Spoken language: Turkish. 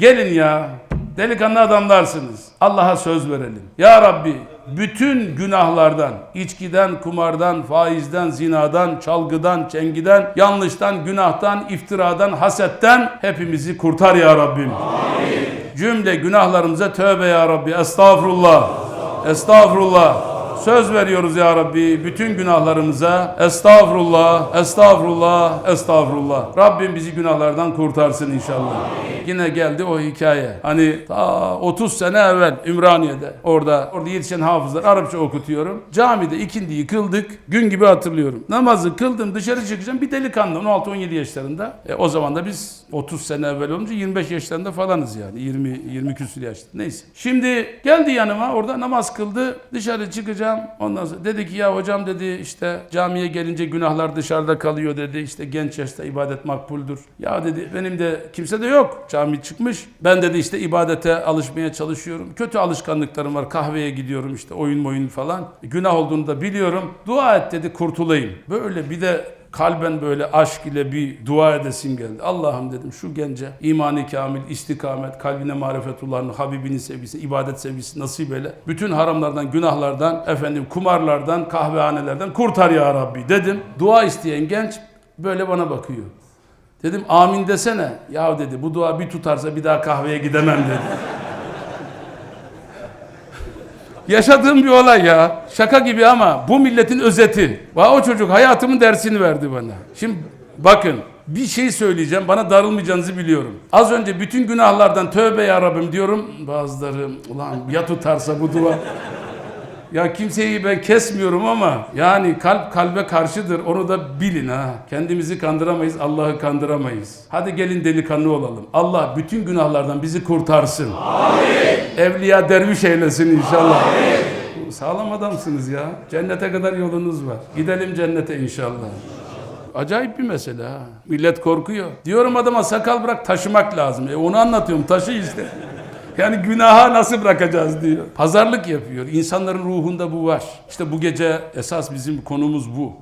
Gelin ya. Delikanlı adamlarsınız. Allah'a söz verelim. Ya Rabbi bütün günahlardan, içkiden, kumardan, faizden, zinadan, çalgıdan, çengiden, yanlıştan, günahtan, iftiradan, hasetten hepimizi kurtar ya Rabbim. Cümle günahlarımıza tövbe ya Rabbi. Estağfurullah. Estağfurullah. Söz veriyoruz ya Rabbi bütün günahlarımıza. Estağfurullah, estağfurullah, estağfurullah. Rabbim bizi günahlardan kurtarsın inşallah. Yine geldi o hikaye. Hani ta 30 sene evvel Ümraniye'de orada orada yetişen hafızlar Arapça okutuyorum. Camide ikindi yıkıldık. Gün gibi hatırlıyorum. Namazı kıldım dışarı çıkacağım. Bir delikanlı 16-17 yaşlarında. E, o zaman da biz 30 sene evvel olunca 25 yaşlarında falanız yani. 20 20 küsur yaşta. Neyse. Şimdi geldi yanıma orada namaz kıldı. Dışarı çıkacağım. Ondan sonra dedi ki ya hocam dedi işte camiye gelince günahlar dışarıda kalıyor dedi. İşte genç yaşta ibadet makbuldür. Ya dedi benim de kimse de yok. Cami çıkmış. Ben dedi işte ibadete alışmaya çalışıyorum. Kötü alışkanlıklarım var. Kahveye gidiyorum işte oyun oyun falan. Günah olduğunu da biliyorum. Dua et dedi kurtulayım. Böyle bir de kalben böyle aşk ile bir dua edesim geldi. Allah'ım dedim şu gence imani kamil, istikamet, kalbine marifetullahını, Habibinin sevgisi, ibadet sevgisi nasip eyle. Bütün haramlardan, günahlardan, efendim kumarlardan, kahvehanelerden kurtar ya Rabbi dedim. Dua isteyen genç böyle bana bakıyor. Dedim amin desene. Ya dedi bu dua bir tutarsa bir daha kahveye gidemem dedi. Yaşadığım bir olay ya. Şaka gibi ama bu milletin özeti. Va o çocuk hayatımın dersini verdi bana. Şimdi bakın bir şey söyleyeceğim. Bana darılmayacağınızı biliyorum. Az önce bütün günahlardan tövbe ya Rabbim diyorum. Bazıları ulan ya tutarsa bu dua. Ya kimseyi ben kesmiyorum ama yani kalp kalbe karşıdır. Onu da bilin ha. Kendimizi kandıramayız, Allah'ı kandıramayız. Hadi gelin delikanlı olalım. Allah bütün günahlardan bizi kurtarsın. Evliya derviş eylesin inşallah. Sağlam adamsınız ya. Cennete kadar yolunuz var. Gidelim cennete inşallah. Acayip bir mesele ha. Millet korkuyor. Diyorum adama sakal bırak taşımak lazım. E onu anlatıyorum taşı işte. Yani günaha nasıl bırakacağız diyor. Pazarlık yapıyor. İnsanların ruhunda bu var. İşte bu gece esas bizim konumuz bu.